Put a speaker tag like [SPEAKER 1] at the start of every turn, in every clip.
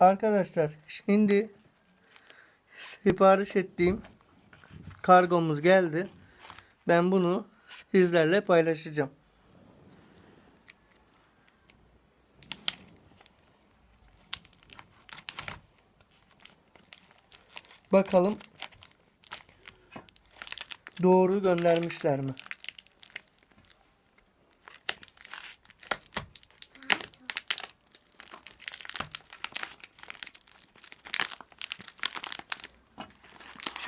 [SPEAKER 1] Arkadaşlar şimdi sipariş ettiğim kargomuz geldi. Ben bunu sizlerle paylaşacağım. Bakalım doğru göndermişler mi?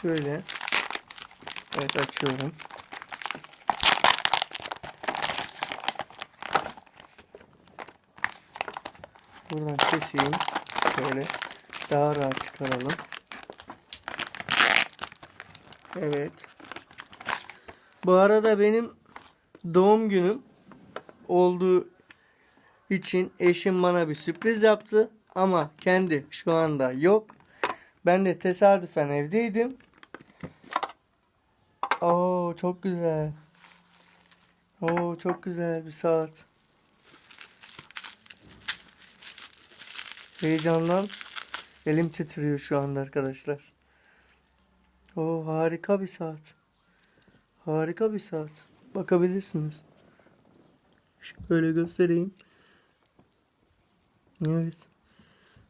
[SPEAKER 1] Şöyle. Evet açıyorum. Buradan keseyim. Şöyle. Daha rahat çıkaralım. Evet. Bu arada benim doğum günüm olduğu için eşim bana bir sürpriz yaptı. Ama kendi şu anda yok. Ben de tesadüfen evdeydim. Oo çok güzel. Oo çok güzel bir saat. Heyecandan elim titriyor şu anda arkadaşlar. Oo harika bir saat. Harika bir saat. Bakabilirsiniz. Şöyle göstereyim. Evet.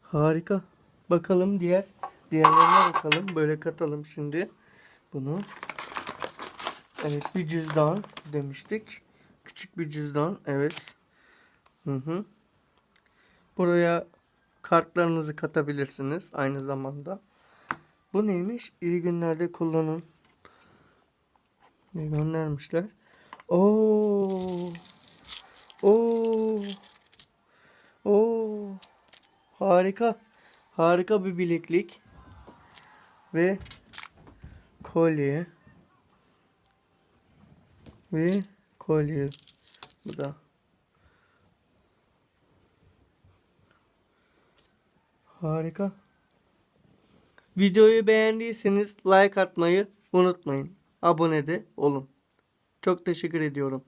[SPEAKER 1] Harika. Bakalım diğer diğerlerine bakalım. Böyle katalım şimdi bunu. Evet bir cüzdan demiştik. Küçük bir cüzdan. Evet. Hı hı. Buraya kartlarınızı katabilirsiniz aynı zamanda. Bu neymiş? İyi günlerde kullanın. Ne göndermişler? Oo. Oo. Oo. Harika. Harika bir bileklik. Ve kolye. Ve kolye. Bu da. Harika. Videoyu beğendiyseniz like atmayı unutmayın. Abone de olun. Çok teşekkür ediyorum.